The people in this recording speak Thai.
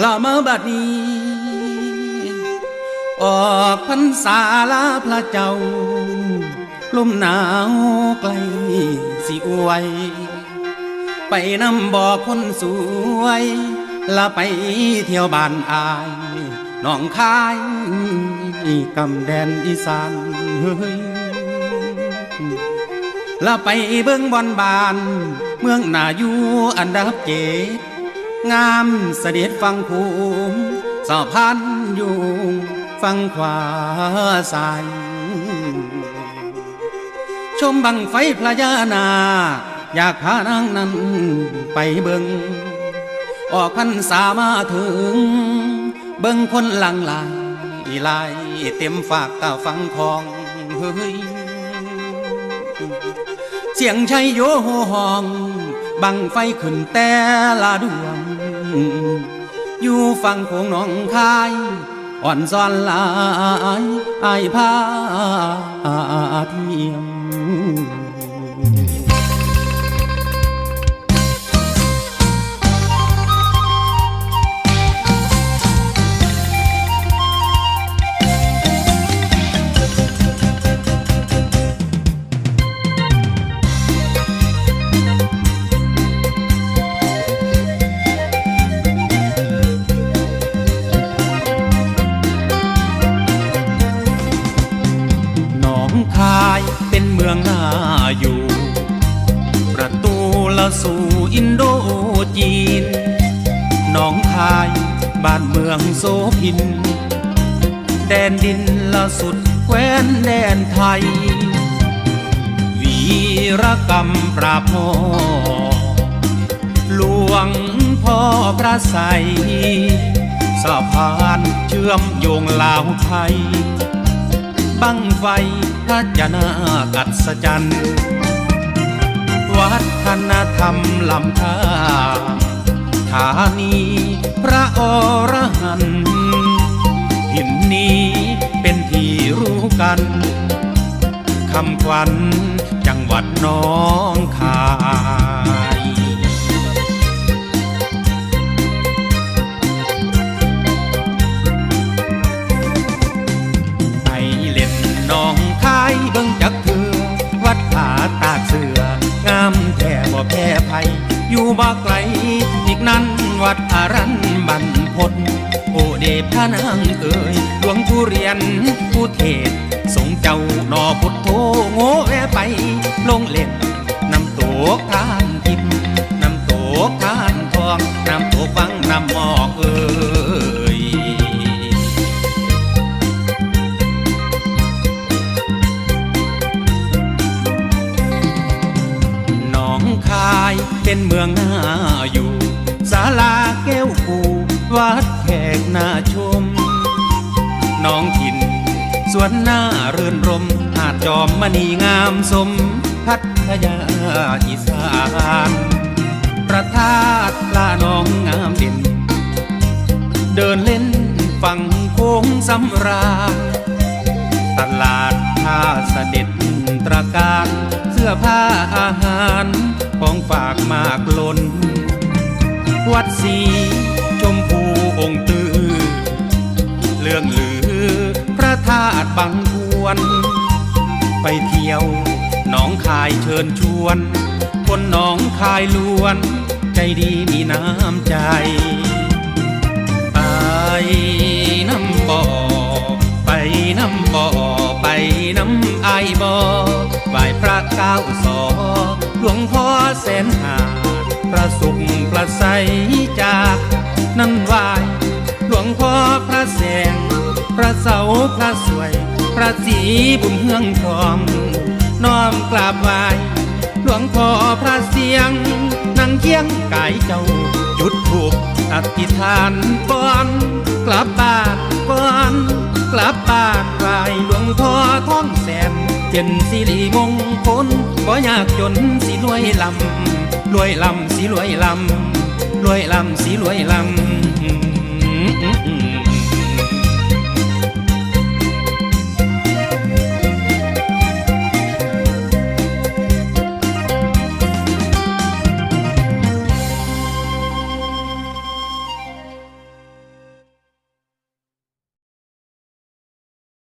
ละมาบัดนี้ ออกพรรษาลาพระเจ้า ลมหนาวไกลสิอวย ไปนำบ่อคนสวยละไปเที่ยวบ้านอายหนองคายกำแดนอีสานเฮ้ยละไปเบิ่งบอนบาน เมืองนาอยู่อันดับเจด งามเสด็จฟังภูมิสาวพันอยู่ฟังขวาสายชมบังไฟพระยานา อยากพานางนั้นไปเบิงออกพันสามาถึง เบิงคนหลังไหลไหลเต็มฝากตาฟังของเฮ้ยเสียงชัยโยโหอง บังไฟขึ้นแต่ละดวง อยู่ฝั่งโขงหนองคาย อ่อนซ้อนลายอายพาเทียมายเป็นเมืองน่าอยู่ ประตูละสู่อินโดจีนหนองคายบ้านเมืองโสพิน แดนดินละสุดแคว้นแดนไทย วีรกรรมปราบพ่อหลวงพ่อพระไสสะพานเชื่อมโยงลาวไทย บังไฟพระจนากัศจันทร์วัฒนธรรมลำท่าฐานีพระอรหันต์หินนี้เป็นที่รู้กันคำขวัญจังหวัดน้องคาย เบิ่งจักเถือวัดผาตากเสืองามแท่บ่แพ้ภัยอยู่บ่ไกล อีกนั้นวัดอารันบันพดโอเดชพระนางเอ่ยหลวงผู้เรียนผู้เทศทรงเจ้านอพุทโธโง่แวไป ลงเล่นนำตกทานทิมน้ำตกทานทองนำตกฟังนำหมอก เป็นเมืองน่าอยู่ ศาลาแก้วปูวัดแขกน่าชม น้องถิ่นสวนหน้าเรือนรม หาดจอมมณีงามสม พัทยาอีสานประทาดลาน้องงามเด่น เดินเล่นฝั่งโค้งสำราญตลาดท่าเสด็จตรการ เสื้อผ้าอาหาร ของฝากมากล้น วัดศรีชมพูองค์ตือเรื่องลือพระธาตุบางพวน ไปเที่ยวหนองคายเชิญชวน คนหนองคายล้วน ใจดีมีน้ำใจไปน้ำบ่อไปน้ำบ่อไปน้ำไอบ่อ ไหว้พระเก้าสอหลวงพ่อแสนหาประสุขประใสจากนั่นไหวายหลวงพ่อพระแสง พระเสาพระสวย พระศรีบุญเฮืองทองน้อมกราบไหว้หลวงพ่อพระเสียงนั่งเคียงกายเจ้าจุดถูกอธิษฐานก่อน กลับบ้านก่อน กลับบ้านไหวหลวง เป็นสิริมงคลบ่ยากจนสิรวยลำรวยลำสิรวยลำรวยลำสิรวยลำ